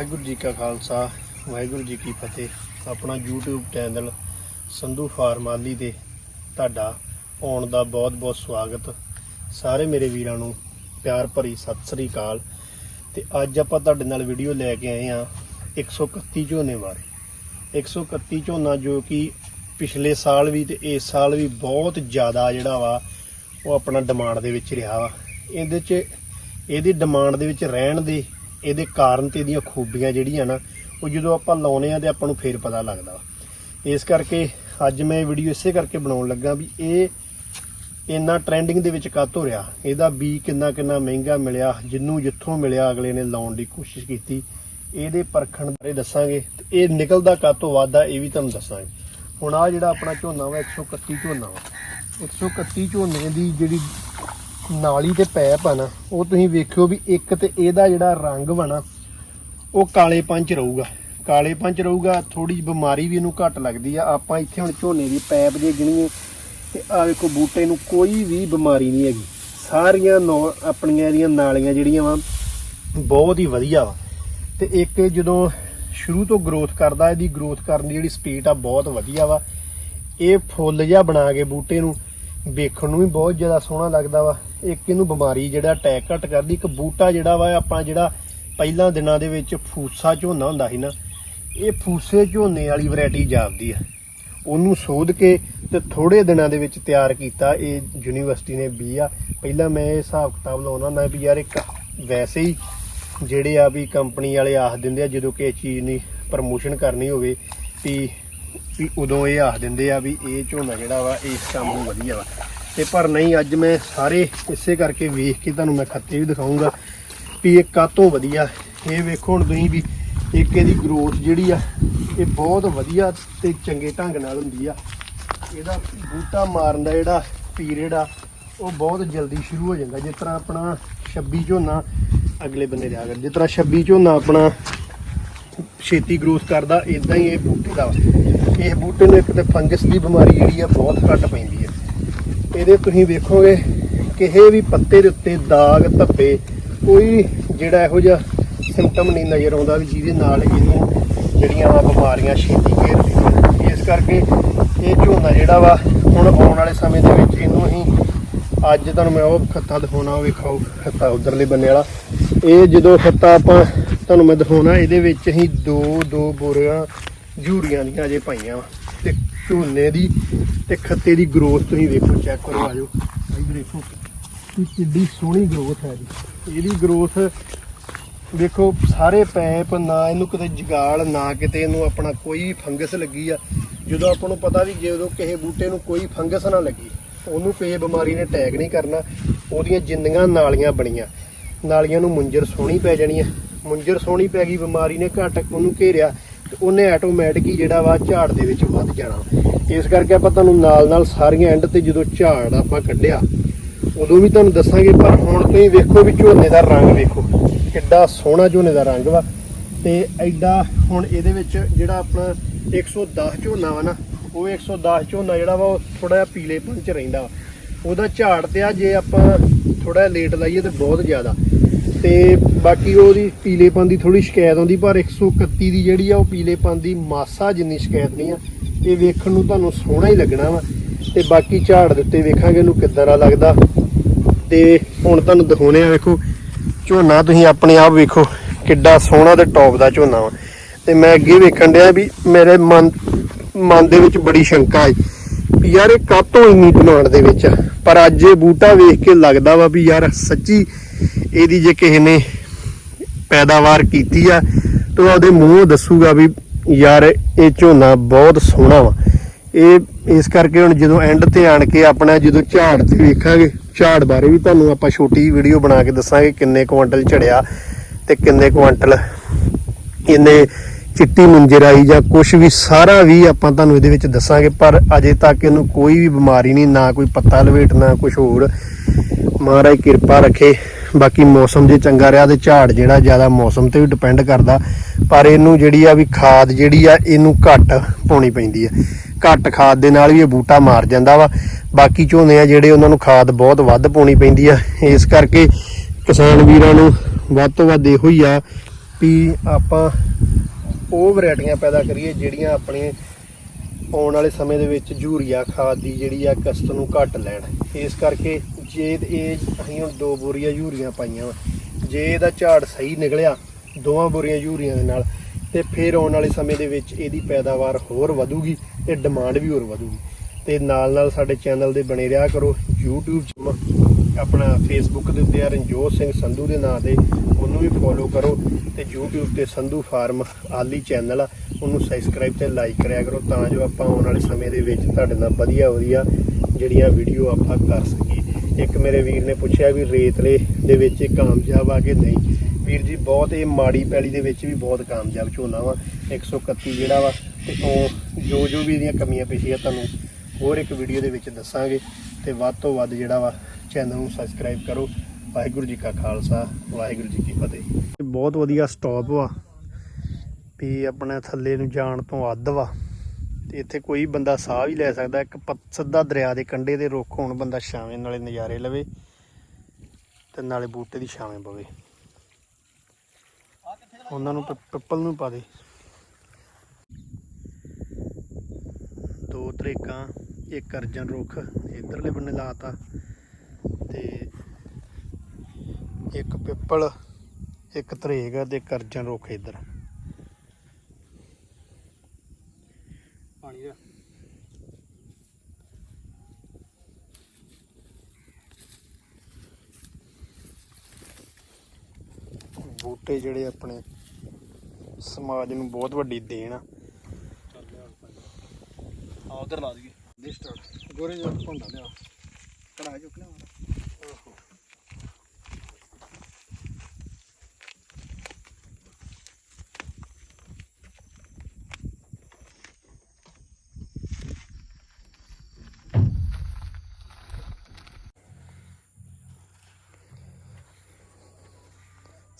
ਵਾਹਿਗੁਰੂ ਜੀ ਕਾ ਖਾਲਸਾ, ਵਾਹਿਗੁਰੂ ਜੀ ਕੀ ਫਤਿਹ। ਆਪਣਾ YouTube channel Sandhu ਫਾਰਮਾਲੀ ਤੇ ਤੁਹਾਡਾ ਆਉਣ ਦਾ ਬਹੁਤ-ਬਹੁਤ ਸਵਾਗਤ। ਸਾਰੇ ਮੇਰੇ ਵੀਰਾਂ ਨੂੰ ਪਿਆਰ ਭਰੀ ਸਤਿ ਸ੍ਰੀ ਅਕਾਲ। ਤੇ ਅੱਜ ਆਪਾਂ ਤੁਹਾਡੇ ਨਾਲ ਵੀਡੀਓ ਲੈ ਕੇ ਆਏ ਆ 131 ਝੋਨੇ ਬਾਰੇ। 131 ਝੋਨਾ ਜੋ ਕਿ ਪਿਛਲੇ ਸਾਲ ਵੀ ਤੇ ਇਸ ਸਾਲ ਵੀ ਬਹੁਤ ਜ਼ਿਆਦਾ ਜਿਹੜਾ ਵਾ, ਉਹ ਆਪਣਾ ਡਿਮਾਂਡ ਦੇ ਵਿੱਚ ਰਿਹਾ ਵਾ। ਇਹਦੇ 'ਚ, ਇਹਦੀ ਡਿਮਾਂਡ ਦੇ ਵਿੱਚ ਰਹਿਣ ਦੇ ਇਹਦੇ ਕਾਰਨ ਤੇ ਇਹਦੀਆਂ ਖੂਬੀਆਂ ਜਿਹੜੀਆਂ ਨਾ, ਉਹ ਜਦੋਂ ਆਪਾਂ ਲਾਉਨੇ ਆ ਤੇ ਆਪਾਂ ਨੂੰ ਫੇਰ ਪਤਾ ਲੱਗਦਾ ਵਾ। ਇਸ ਕਰਕੇ ਅੱਜ ਮੈਂ ਵੀਡੀਓ ਇਸੇ ਕਰਕੇ ਬਣਾਉਣ ਲੱਗਾ ਵੀ ਇਹ ਇੰਨਾ ਟ੍ਰੈਂਡਿੰਗ ਦੇ ਵਿੱਚ ਕੱਤ ਹੋ ਰਿਹਾ? ਇਹਦਾ ਬੀ ਕਿੰਨਾ ਕਿੰਨਾ ਮਹਿੰਗਾ ਮਿਲਿਆ, ਜਿੰਨੂੰ ਜਿੱਥੋਂ ਮਿਲਿਆ ਅਗਲੇ ਨੇ ਲਾਉਣ ਦੀ ਕੋਸ਼ਿਸ਼ ਕੀਤੀ। ਇਹਦੇ ਪਰਖਣ ਬਾਰੇ ਦੱਸਾਂਗੇ ਤੇ ਇਹ ਨਿਕਲਦਾ ਕਾਤੋਂ ਵਾਧਾ, ਇਹ ਵੀ ਤੁਹਾਨੂੰ ਦੱਸਾਂਗੇ। ਹੁਣ ਆ ਜਿਹੜਾ ਆਪਣਾ ਝੋਨਾ ਵਾ 131 ਝੋਨਾ ਵਾ। 131 ਝੋਨੇ ਦੀ ਜਿਹੜੀ ਨਾਲੀ ਤੇ ਪੈਪ ਆ ਨਾ, ਉਹ ਤੁਸੀਂ ਵੇਖਿਓ ਵੀ ਇੱਕ ਤੇ ਇਹਦਾ ਜਿਹੜਾ ਰੰਗ ਵਾ ਨਾ, ਉਹ ਕਾਲੇ ਪੰਚ ਰਹੂਗਾ। ਕਾਲੇ ਪੰਚ ਰਹੂਗਾ ਥੋੜੀ ਬਿਮਾਰੀ ਵੀ ਇਹਨੂੰ ਘੱਟ ਲੱਗਦੀ ਆ। ਆਪਾਂ ਇੱਥੇ ਹੁਣ ਝੋਨੇ ਦੀ ਪੈਪ ਜੇ ਗਿਣੀਏ, ਤੇ ਆ ਵੇਖੋ ਬੂਟੇ ਨੂੰ ਕੋਈ ਵੀ ਬਿਮਾਰੀ ਨਹੀਂ ਹੈਗੀ। ਸਾਰੀਆਂ ਨੌ- ਆਪਣੀਆਂ ਇਹਦੀਆਂ ਨਾਲੀਆਂ ਜਿਹੜੀਆਂ ਵਾ, ਬਹੁਤ ਹੀ ਵਧੀਆ ਵਾ। ਤੇ ਇੱਕ ਜਦੋਂ ਸ਼ੁਰੂ ਤੋਂ ਗਰੋਥ ਕਰਦਾ, ਇਹਦੀ ਗਰੋਥ ਕਰਨ ਦੀ ਜਿਹੜੀ ਸਪੀਡ ਆ ਬਹੁਤ ਵਧੀਆ ਵਾ। ਇਹ ਫੁੱਲ ਜਿਹਾ ਬਣਾ ਕੇ ਬੂਟੇ ਨੂੰ ਵੇਖਣ ਨੂੰ ਵੀ ਬਹੁਤ ਜ਼ਿਆਦਾ ਸੋਹਣਾ ਲੱਗਦਾ ਵਾ। ਇੱਕ ਇਹਨੂੰ ਬਿਮਾਰੀ ਜਿਹੜਾ ਅਟੈਕ ਘੱਟ ਕਰਦੀ, ਇੱਕ ਬੂਟਾ ਜਿਹੜਾ ਵਾ, ਆਪਾਂ ਜਿਹੜਾ ਪਹਿਲਾਂ ਦਿਨਾਂ ਦੇ ਵਿੱਚ ਫੂਸਾ ਝੋਨਾ ਹੁੰਦਾ ਸੀ ਨਾ, ਇਹ ਫੂਸੇ ਝੋਨੇ ਵਾਲੀ ਵੈਰਾਈਟੀ ਜਾਪਦੀ ਆ। ਉਹਨੂੰ ਸੋਧ ਕੇ ਤੇ ਥੋੜੇ ਦਿਨਾਂ ਦੇ ਵਿੱਚ ਤਿਆਰ ਕੀਤਾ, ਇਹ ਯੂਨੀਵਰਸਿਟੀ ਨੇ ਵੀ ਆ। ਪਹਿਲਾਂ ਮੈਂ ਇਹ ਹਿਸਾਬ ਕਿਤਾਬ ਲਾਉਣਾ ਹੁੰਦਾ ਵੀ ਯਾਰ ਇੱਕ ਵੈਸੇ ਹੀ ਜਿਹੜੇ ਆ ਵੀ ਕੰਪਨੀ ਵਾਲੇ ਆਖ ਦਿੰਦੇ ਆ, ਜਦੋਂ ਕਿਸੇ ਚੀਜ਼ ਦੀ ਪ੍ਰਮੋਸ਼ਨ ਕਰਨੀ ਹੋਵੇ ਵੀ ਵੀ ਉਦੋਂ ਇਹ ਆਖ ਦਿੰਦੇ ਆ ਵੀ ਇਹ ਝੋਨਾ ਜਿਹੜਾ ਵਾ, ਇਸ ਕੰਮ ਨੂੰ ਵਧੀਆ ਵਾ। ਤੇ ਪਰ ਨਹੀਂ, ਅੱਜ ਮੈਂ ਸਾਰੇ ਇਸੇ ਕਰਕੇ ਵੇਖ ਕੇ ਤੁਹਾਨੂੰ ਮੈਂ ਖੱਤੇ ਵੀ ਦਿਖਾਉਂਗਾ ਵੀ ਇਹ ਕਾਤੋਂ ਵਧੀਆ। ਇਹ ਵੇਖੋ ਹੁਣ ਤੁਸੀਂ ਵੀ ਇੱਕ ਇਹਦੀ ਗਰੋਥ ਜਿਹੜੀ ਆ, ਇਹ ਬਹੁਤ ਵਧੀਆ ਤੇ ਚੰਗੇ ਢੰਗ ਨਾਲ ਹੁੰਦੀ ਆ। ਇਹਦਾ ਬੂਟਾ ਮਾਰਨ ਦਾ ਜਿਹੜਾ ਪੀਰੀਅਡ ਆ, ਉਹ ਬਹੁਤ ਜਲਦੀ ਸ਼ੁਰੂ ਹੋ ਜਾਂਦਾ। ਜਿਸ ਤਰ੍ਹਾਂ ਆਪਣਾ 26 ਝੋਨਾ ਅਗਲੇ ਬੰਨੇ ਜਾ ਕਰ। ਜਿਸ ਤਰ੍ਹਾਂ 26 ਝੋਨਾ ਆਪਣਾ ਛੇਤੀ ਗਰੋਥ ਕਰਦਾ ਇਦਾਂ ਹੀ ਇਹ ਬੂਟੇ ਦਾ। ਵਾ। ਇਹ ਬੂਟੇ ਨੂੰ ਇੱਕ ਤੇ ਫੰਗਸ ਦੀ ਬਿਮਾਰੀ ਜਿਹੜੀ ਆ, ਬਹੁਤ ਘੱਟ ਪੈਂਦੀ ਹੈ ਇਹਦੇ ਤੁਸੀਂ ਵੇਖੋਗੇ, ਕਿਸੇ ਵੀ ਪੱਤੇ ਦੇ ਉੱਤੇ ਦਾਗ ਧੱਬੇ, ਕੋਈ ਜਿਹੜਾ ਇਹੋ ਜਿਹਾ ਸਿੰਪਟਮ ਨਹੀਂ ਨਜ਼ਰ ਆਉਂਦਾ ਵੀ ਜਿਹਦੇ ਨਾਲ ਇਹਨੂੰ ਜਿਹੜੀਆਂ ਵਾ ਬਿਮਾਰੀਆਂ ਛੇਤੀ ਘੇਰਦੀਆਂ ਇਸ ਕਰਕੇ ਇਹ ਝੋਨਾ ਜਿਹੜਾ ਵਾ, ਹੁਣ ਆਉਣ ਵਾਲੇ ਸਮੇਂ ਦੇ ਵਿੱਚ ਇਹਨੂੰ ਅਸੀਂ ਅੱਜ ਤੁਹਾਨੂੰ ਮੈਂ ਉਹ ਖੱਤਾ ਦਿਖਾਉਣਾ, ਉਹ ਵੇਖਾਓ ਖੱਤਾ ਉਧਰਲੇ ਬੰਨੇ ਵਾਲਾ। ਇਹ ਜਦੋਂ ਖੱਤਾ ਆਪਾਂ ਤੁਹਾਨੂੰ ਮੈਂ ਦਿਖਾਉਣਾ, ਇਹਦੇ ਵਿੱਚ ਅਸੀਂ ਦੋ ਦੋ ਬੋਰੀਆਂ ਜੂਰੀਆਂ ਦੀਆਂ ਅਜੇ ਪਾਈਆਂ ਵਾ। ਤੇ ਝੋਨੇ ਦੀ ਤੇ ਖੱਤੇ ਦੀ ਗਰੋਥ ਤੁਸੀਂ ਵੇਖੋ ਚੈੱਕ ਕਰੋ ਆਜੋ। ਇੱਧਰ ਦੇਖੋ ਕਿ ਕਿੱਡੀ ਸੋਹਣੀ ਗਰੋਥ ਹੈ ਜੀ। ਇਹਦੀ ਗਰੋਥ ਵੇਖੋ, ਸਾਰੇ ਪੈਪ ਨਾ ਇਹਨੂੰ ਕਿਤੇ ਜਗਾਲ ਨਾ ਕਿਤੇ ਇਹਨੂੰ ਆਪਣਾ ਕੋਈ ਫੰਗਸ ਲੱਗੀ ਆ। ਜਦੋਂ ਆਪਾਂ ਨੂੰ ਪਤਾ ਵੀ ਜਦੋਂ ਕਿਸੇ ਬੂਟੇ ਨੂੰ ਕੋਈ ਫੰਗਸ ਨਾ ਲੱਗੀ, ਉਹਨੂੰ ਕਿਸੇ ਬਿਮਾਰੀ ਨੇ ਅਟੈਕ ਨਹੀਂ ਕਰਨਾ, ਉਹਦੀਆਂ ਜਿੰਨੀਆਂ ਨਾਲੀਆਂ ਬਣੀਆਂ, ਨਾਲੀਆਂ ਨੂੰ ਮੁੰਜਰ ਸੋਹਣੀ ਪੈ ਜਾਣੀ ਆ ਮੁੰਜਰ ਸੋਹਣੀ ਪੈ ਗਈ, ਬਿਮਾਰੀ ਨੇ ਘਟ ਉਹਨੂੰ ਘੇਰਿਆ ਤੇ ਉਹਨੇ ਆਟੋਮੈਟਿਕ ਹੀ ਜਿਹੜਾ ਵਾ ਝਾੜ ਦੇ ਵਿੱਚ ਵੱਧ ਜਾਣਾ। ਇਸ ਕਰਕੇ ਆਪਾਂ ਤੁਹਾਨੂੰ ਨਾਲ ਨਾਲ ਸਾਰੀਆਂ ਐਂਡ ਤੇ ਜਦੋਂ ਝਾੜ ਆਪਾਂ ਕੱਢਿਆ, ਉਦੋਂ ਵੀ ਤੁਹਾਨੂੰ ਦੱਸਾਂਗੇ, ਪਰ ਹੁਣ ਤੁਸੀਂ ਵੇਖੋ ਵੀ ਝੋਨੇ ਦਾ ਰੰਗ ਵੇਖੋ। ਕਿੱਡਾ ਸੋਹਣਾ ਝੋਨੇ ਦਾ ਰੰਗ ਵਾ। ਤੇ ਐਡਾ ਹੁਣ ਇਹਦੇ ਵਿੱਚ ਜਿਹੜਾ ਆਪਣਾ 110 ਝੋਨਾ ਵਾ ਨਾ, ਉਹ 110 ਝੋਨਾ ਜਿਹੜਾ ਵਾ, ਉਹ ਥੋੜਾ ਜਿਹਾ ਪੀਲੇਪਨ ਚ ਰਹਿੰਦਾ। ਵਾ ਉਹਦਾ ਝਾੜ ਤੇ ਆ ਜੇ ਆਪਾਂ ਥੋੜਾ ਲੇਟ ਲਾਈਏ ਤੇ ਬਹੁਤ ਜ਼ਿਆਦਾ। ਤੇ ਬਾਕੀ ਉਹਦੀ ਪੀਲੇਪਨ ਦੀ ਥੋੜੀ ਸ਼ਿਕਾਇਤ ਆਉਂਦੀ, ਪਰ 131 ਦੀ ਜਿਹੜੀ ਆ ਉਹ ਪੀਲੇਪਨ ਦੀ ਮਾਸਾ ਜਿੰਨੀ ਸ਼ਿਕਾਇਤ ਨਹੀਂ ਆ, ਇਹ ਵੇਖਣ ਨੂੰ ਤੁਹਾਨੂੰ ਸੋਹਣਾ ਹੀ ਲੱਗਣਾ ਵਾ। ਤੇ ਬਾਕੀ ਝਾੜ ਦਿੱਤੇ ਵੇਖਾਂਗੇ ਇਹਨੂੰ ਕਿੱਦਾਂ ਦਾ ਲੱਗਦਾ। ਤੇ ਹੁਣ ਤੁਹਾਨੂੰ ਦਿਖਾਉਣੇ ਆ, ਵੇਖੋ, ਝੋਨਾ ਤੁਸੀਂ ਆਪਣੇ ਆਪ ਵੇਖੋ, ਕਿੱਡਾ ਸੋਹਣਾ ਤੇ ਟੌਪ ਦਾ ਝੋਨਾ ਵਾ। ਤੇ ਮੈਂ ਅੱਗੇ ਵੇਖਣ ਡਿਆ ਵੀ ਮੇਰੇ ਮਨ ਮਨ ਦੇ ਵਿੱਚ ਬੜੀ ਸ਼ੰਕਾ ਹੈ ਵੀ ਯਾਰ ਇਹ ਕਾਤੋਂ ਇੰਨੀ ਡਿਮਾਂਡ ਦੇ ਵਿੱਚ ਆ? ਪਰ ਅੱਜ ਇਹ ਬੂਟਾ ਵੇਖ ਕੇ ਲੱਗਦਾ ਵਾ ਵੀ ਯਾਰ ਸੱਚੀ ਇਹਦੀ ਜੇ ਕਿਸੇ ਨੇ ਪੈਦਾਵਾਰ ਕੀਤੀ ਆ, ਤਾਂ ਉਹਦੇ ਮੂੰਹ ਦੱਸੂਗਾ ਵੀ ਯਾਰ ਇਹ ਝੋਨਾ ਬਹੁਤ ਸੋਹਣਾ ਵਾ। ਇਹ ਇਸ ਕਰਕੇ ਹੁਣ ਜਦੋਂ ਐਂਡ ਤੇ ਆਣ ਕੇ ਆਪਣਾ ਜਦੋਂ ਝਾੜ ਤੇ ਵੇਖਾਂਗੇ, ਝਾੜ ਬਾਰੇ ਵੀ ਤੁਹਾਨੂੰ ਆਪਾਂ ਛੋਟੀ ਵੀਡੀਓ ਬਣਾ ਕੇ ਦੱਸਾਂਗੇ ਕਿੰਨੇ ਕੁਇੰਟਲ ਝੜਿਆ ਤੇ ਕਿੰਨੇ ਕੁਇੰਟਲ ਇਹਨੇ ਚਿੱਟੀ ਮੁੰਜਰਾਈ ਜਾਂ ਕੁਝ ਵੀ, ਸਾਰਾ ਵੀ ਆਪਾਂ ਤੁਹਾਨੂੰ ਇਹਦੇ ਵਿੱਚ ਦੱਸਾਂਗੇ, ਪਰ ਅਜੇ ਤੱਕ ਇਹਨੂੰ ਕੋਈ ਵੀ ਬਿਮਾਰੀ ਨਹੀਂ, ਨਾ ਕੋਈ ਪੱਤਾ ਲਵੇਟਣਾ ਕੁਝ ਹੋਰ। ਮਹਾਰਾਜ ਕਿਰਪਾ ਰੱਖੇ। ਬਾਕੀ ਮੌਸਮ ਜੇ ਚੰਗਾ ਰਿਹਾ ਤੇ ਝਾੜ ਜਿਹੜਾ ਜ਼ਿਆਦਾ ਮੌਸਮ ਤੇ ਵੀ ਡਿਪੈਂਡ ਕਰਦਾ, ਪਰ ਇਹਨੂੰ ਜਿਹੜੀ ਆ ਵੀ ਖਾਦ ਜਿਹੜੀ ਆ, ਇਹਨੂੰ ਘੱਟ ਪਾਉਣੀ ਪੈਂਦੀ ਆ। ਘੱਟ ਖਾਦ ਦੇ ਨਾਲ ਵੀ ਇਹ ਬੂਟਾ ਮਾਰ ਜਾਂਦਾ ਵਾ। ਬਾਕੀ ਝੋਨੇ ਆ ਜਿਹੜੇ ਉਹਨਾਂ ਨੂੰ ਖਾਦ ਬਹੁਤ ਵੱਧ ਪਾਉਣੀ ਪੈਂਦੀ ਆ। ਇਸ ਕਰਕੇ ਕਿਸਾਨ ਵੀਰਾਂ ਨੂੰ ਵੱਧ ਤੋਂ ਵੱਧ ਇਹੋ ਹੀ ਆ ਵੀ ਆਪਾਂ ਉਹ ਵੈਰਾਈਟੀਆਂ ਪੈਦਾ ਕਰੀਏ ਜਿਹੜੀਆਂ ਆਪਣੇ ਆਉਣ ਵਾਲੇ ਸਮੇਂ ਦੇ ਵਿੱਚ ਯੂਰੀਆ ਖਾਦ ਦੀ ਜਿਹੜੀ ਆ ਕਸਤ ਨੂੰ ਘੱਟ ਲੈਣ। ਇਸ ਕਰਕੇ ਜੇ ਇਹ ਅਸੀਂ ਹੁਣ ਦੋ ਬੋਰੀਆਂ ਯੂਰੀਆਂ ਪਾਈਆਂ ਵਾ। ਜੇ ਇਹਦਾ ਝਾੜ ਸਹੀ ਨਿਕਲਿਆ, ਦੋਵਾਂ ਬੋਰੀਆਂ ਯੂਰੀਆਂ ਦੇ ਨਾਲ। ਤੇ ਫਿਰ ਆਉਣ ਵਾਲੇ ਸਮੇਂ ਦੇ ਵਿੱਚ ਇਹਦੀ ਪੈਦਾਵਾਰ ਹੋਰ ਵਧੂਗੀ ਤੇ ਡਿਮਾਂਡ ਵੀ ਹੋਰ ਵਧੂਗੀ। ਤੇ ਨਾਲ ਨਾਲ ਸਾਡੇ ਚੈਨਲ ਦੇ ਬਣੇ ਰਿਹਾ ਕਰੋ, YouTube 'ਚ ਆਪਣਾ Facebook ਦੇ ਉੱਤੇ ਆ ਰਣਜੋਤ ਸਿੰਘ ਸੰਧੂ ਦੇ ਨਾਂ ਤੇ, ਉਹਨੂੰ ਵੀ ਫੋਲੋ ਕਰੋ। ਤੇ YouTube ਤੇ ਸੰਧੂ ਫਾਰਮ ਆਲੀ ਚੈਨਲ ਆ, ਉਹਨੂੰ ਸਬਸਕ੍ਰਾਈਬ ਤੇ ਲਾਈਕ ਕਰਿਆ ਕਰੋ ਤਾਂ ਜੋ ਆਪਾਂ ਆਉਣ ਵਾਲੇ ਸਮੇਂ ਦੇ ਵਿੱਚ ਤੁਹਾਡੇ ਨਾਲ ਵਧੀਆ ਵਧੀਆ ਜਿਹੜੀਆਂ ਵੀਡੀਓ ਆਪਾਂ ਕਰ ਸਕੀਏ। ਇੱਕ ਮੇਰੇ ਵੀਰ ਨੇ ਪੁੱਛਿਆ ਵੀ ਰੇਤਲੇ ਦੇ ਵਿੱਚ ਇਹ ਕਾਮਯਾਬ ਆ ਕਿ ਨਹੀਂ? ਵੀਰ ਜੀ, ਬਹੁਤ ਇਹ ਮਾੜੀ ਪੈਲੀ ਦੇ ਵਿੱਚ ਵੀ ਬਹੁਤ ਕਾਮਯਾਬ ਝੋਨਾ ਵਾ 131 ਜਿਹੜਾ ਵਾ, ਤੇ ਉਹ ਜੋ ਜੋ ਵੀ ਇਹਦੀਆਂ ਕਮੀਆਂ ਪੇਸ਼ੀਆਂ ਤੁਹਾਨੂੰ ਹੋਰ ਇੱਕ ਵੀਡੀਓ ਦੇ ਵਿੱਚ ਦੱਸਾਂਗੇ, ਤੇ ਵੱਧ ਤੋਂ ਵੱਧ ਜਿਹੜਾ ਵਾ ਚੈਨਲ ਨੂੰ ਸਬਸਕ੍ਰਾਈਬ ਕਰੋ। ਵਾਹਿਗੁਰੂ ਜੀ ਕਾ ਖਾਲਸਾ, ਵਾਹਿਗੁਰੂ ਜੀ ਕੀ ਫਤਿਹ। ਬਹੁਤ ਵਧੀਆ ਸਟਾਪ ਵਾ, ਵੀ ਆਪਣੇ ਥੱਲੇ ਨੂੰ ਜਾਣ ਤੋਂ ਅੱਧ ਵਾ। ਤੇ ਇੱਥੇ ਕੋਈ ਬੰਦਾ ਸਾਹ ਵੀ ਲੈ ਸਕਦਾ, ਇੱਕ ਸਿੱਧਾ ਦਰਿਆ ਦੇ ਕੰਢੇ ਦੇ ਰੁੱਖ ਹੋਣ, ਬੰਦਾ ਛਾਵੇਂ ਨਾਲੇ ਨਜ਼ਾਰੇ ਲਵੇ ਤੇ ਨਾਲੇ ਬੂਟੇ ਦੀ ਛਾਵੇਂ ਪਵੇ। ਉਹਨਾਂ ਨੂੰ ਪਿੱਪਲ ਨੂੰ ਪਾ ਦੇ। ਦੋ ਤਰੇਕਾਂ, ਇੱਕ ਅਰਜਨ ਰੁੱਖ ਇਧਰਲੇ ਬੰਨੇ ਲਾਤਾ ਤੇ ਇੱਕ ਪਿੱਪਲ, ਇੱਕ ਤਰੇਗ ਤੇ ਇੱਕ ਅਰਜਨ ਰੁੱਖ ਇਧਰ। ਪਾਣੀ ਦਾ। ਬੂਟੇ ਜਿਹੜੇ ਆਪਣੇ ਸਮਾਜ ਨੂੰ ਬਹੁਤ ਵੱਡੀ ਦੇਣ ਆ। ਉਧਰ ਲਾ ਦਈਏ। ਦੇ ਸਟਾਰਟ। ਗੋਰੇ ਜਿਹਾ ਭੁੰਡਾ ਲਿਆ। ਕੜਾ ਚੁੱਕ ਲਿਆ।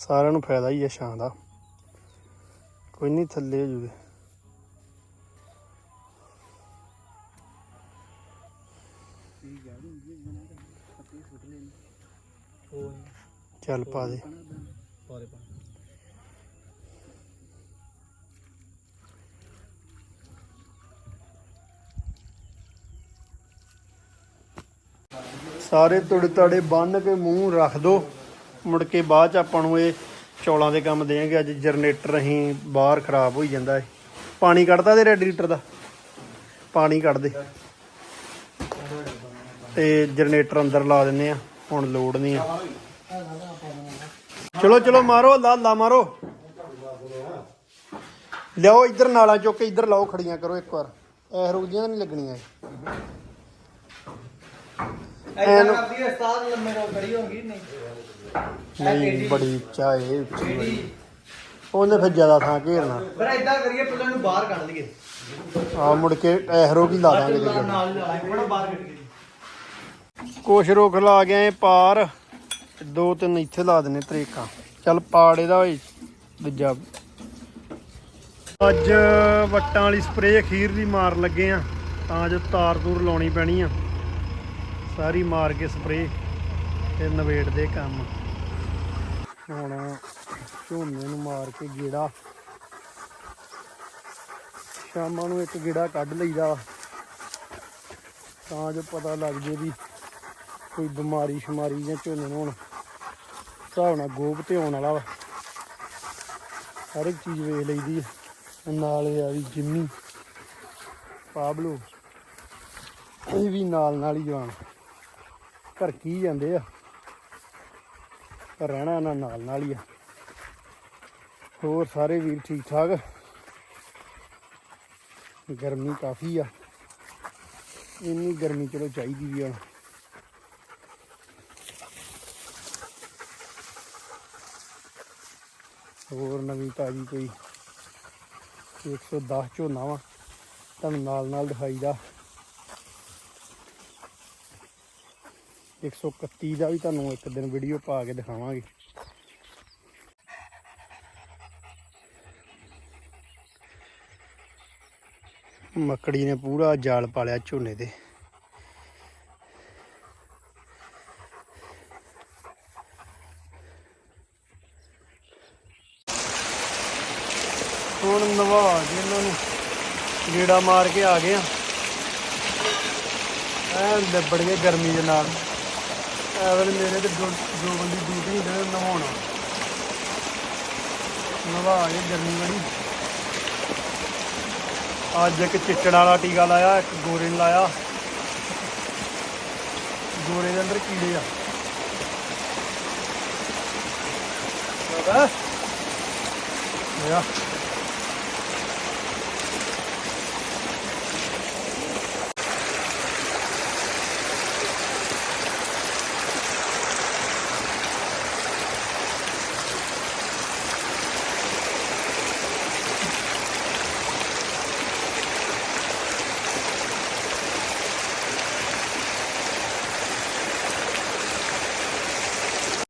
ਸਾਰਿਆਂ ਨੂੰ ਫਾਇਦਾ ਹੀ ਹੈ ਛਾਂ ਦਾ। ਕੋਈ ਨਹੀਂ ਥੱਲੇ ਹੋ ਜੂਗੇ। ਚੱਲ ਪਾ ਦੇ। ਸਾਰੇ ਤੁੜੇ ਤਾੜੇ ਬੰਨ ਕੇ ਮੂੰਹ ਰੱਖ ਦੋ। ਮੁੜ ਕੇ ਬਾਅਦ ਚ ਆਪਾਂ ਨੂੰ ਇਹ ਚੌਲਾਂ ਦੇ ਕੰਮ ਦੇਣਗੇ। ਅੱਜ ਜਨਰੇਟਰ ਅਸੀਂ ਬਾਹਰ ਖਰਾਬ ਹੋਈ ਜਾਂਦਾ ਹੈ ਪਾਣੀ ਕੱਢਦਾ ਤੇ ਰੈਡੀਟਰ ਦਾ? ਪਾਣੀ ਕੱਢ ਦੇ। ਤੇ ਜਨਰੇਟਰ ਅੰਦਰ ਲਾ ਦਿੰਨੇ ਆ। ਹੁਣ ਲੋਡ ਨਹੀਂ ਆ। ਚਲੋ ਚਲੋ ਮਾਰੋ ਲਾ ਲਾ ਮਾਰੋ। ਲਿਆਓ ਇੱਧਰ ਨਾਲਾਂ ਚੁੱਕ ਕੇ, ਇੱਧਰ ਲਾਓ ਖੜੀਆਂ ਕਰੋ ਇੱਕ ਵਾਰ। ਇਹ ਰੁਕਦੀਆਂ ਨਹੀਂ ਲੱਗਣੀਆਂ ਐਦਾਂ ਕਰਦੀ ਹੈ ਉਸਤਾਦ ਲੰਮੇ ਰੋ ਖੜੀ ਹੋਗੀ ਨਹੀਂ। ਨਹੀਂ ਬੜੀ ਉੱਚਾ ਏ ਉੱਚੀ ਬੜੀ। ਉਹਨੇ ਫਿਰ ਜ਼ਿਆਦਾ ਥਾਂ ਘੇਰਨਾ। ਪਰ ਐਦਾਂ ਕਰੀਏ ਪਹਿਲਾਂ ਨੂੰ ਬਾਹਰ ਕੱਢ ਲਈਏ। ਆ ਮੁੜ ਕੇ ਐਹਰੋ ਕੀ ਲਾ ਦਾਂਗੇ ਜੇ ਨਾਲ ਹੀ ਲਾ ਲਾਂਗੇ ਬੜਾ ਬਾਹਰ ਕੱਢ ਕੇ ਕੁਛ ਰੁੱਖ ਲਾ ਗਏ ਪਾਰ। ਦੋ ਤਿੰਨ ਇੱਥੇ ਲਾ ਦਿੰਨੇ ਤਰੇਕਾਂ। ਚੱਲ ਪਾੜ ਇਹਦਾ ਓਏ ਦੂਜਾ। ਅੱਜ ਵੱਟਾਂ ਵਾਲੀ ਸਪਰੇਅ ਅਖੀਰ ਦੀ ਮਾਰ ਲੱਗੇ ਆ ਤਾਂ ਜੋ ਤਾਰ ਤੂਰ ਲਾਉਣੀ ਪੈਣੀ ਆ। ਸਾਰੀ ਮਾਰ ਕੇ ਸਪਰੇ ਤੇ ਨਵੇੜ ਦੇ ਕੰਮ ਹੁਣ ਝੋਨੇ ਨੂੰ ਮਾਰ ਕੇ ਗੇੜਾ ਸ਼ਾਮਾਂ ਨੂੰ ਇੱਕ ਗੇੜਾ ਕੱਢ ਲਈਦਾ ਵਾ। ਤਾਂ ਜੋ ਪਤਾ ਲੱਗ ਜੇ ਵੀ ਕੋਈ ਬਿਮਾਰੀ ਸ਼ਮਾਰੀ ਜਾਂ ਝੋਨੇ ਨੂੰ ਹੁਣ ਹਿਸਾਬ ਨਾਲ ਗੋਬ ਤੇ ਆਉਣ ਵਾਲਾ ਵਾ ਹਰ ਇੱਕ ਚੀਜ਼ ਵੇਖ ਲਈਦੀ ਆ। ਨਾਲ ਇਹ ਆ ਵੀ ਜਿੰਮੀ, ਪਾਬਲੋ, ਇਹ ਵੀ ਨਾਲ ਨਾਲ ਹੀ ਜਾਣ ਘਰ ਕੀ ਜਾਂਦੇ ਆ? ਪਰ ਰਹਿਣਾ ਇਹਨਾਂ ਨਾਲ ਨਾਲ ਹੀ ਆ। ਹੋਰ ਸਾਰੇ ਵੀਰ ਠੀਕ ਠਾਕ? ਗਰਮੀ ਕਾਫੀ ਆ। ਇੰਨੀ ਗਰਮੀ ਚਲੋ ਚਾਹੀਦੀ ਵੀ ਆ। ਹੋਰ ਨਵੀਂ ਤਾਜੀ ਕੋਈ? 110 ਝੋਨਾ ਵਾ। ਤੁਹਾਨੂੰ ਨਾਲ ਨਾਲ ਦਿਖਾਈਦਾ। 131 ਦਾ ਵੀ ਤੁਹਾਨੂੰ ਇੱਕ ਦਿਨ ਵੀਡੀਓ ਪਾ ਕੇ ਦਿਖਾਵਾਂਗੇ। ਮੱਕੜੀ ਨੇ ਪੂਰਾ ਜਾਲ ਪਾਲਿਆ ਝੋਨੇ ਤੇ। ਹੁਣ ਨਵਾ ਕੇ ਨੂੰ ਗੇੜਾ ਮਾਰ ਕੇ ਆ ਗਏ ਆ। ਐ ਲੱਬੜ ਗਏ ਗਰਮੀ ਦੇ ਨਾਲ। ਐ ਮੇਰੇ ਤੇ ਜੋ ਜੋ ਬੰਦੀ ਡਿਊਟੀ ਹੁੰਦੇ ਨੇ ਨਹਾਉਣਾ। ਨਵਾ ਕੇ ਗਰਮੀ ਬੜੀ ਅੱਜ ਇੱਕ ਚਿੱਟੜ ਵਾਲਾ ਟੀਕਾ ਲਾਇਆ, ਇੱਕ ਗੋਰੇ ਨੂੰ ਲਾਇਆ। ਗੋਰੇ ਦੇ ਅੰਦਰ ਕੀੜੇ ਆ। ਬਾਬਾ ਲਿਆ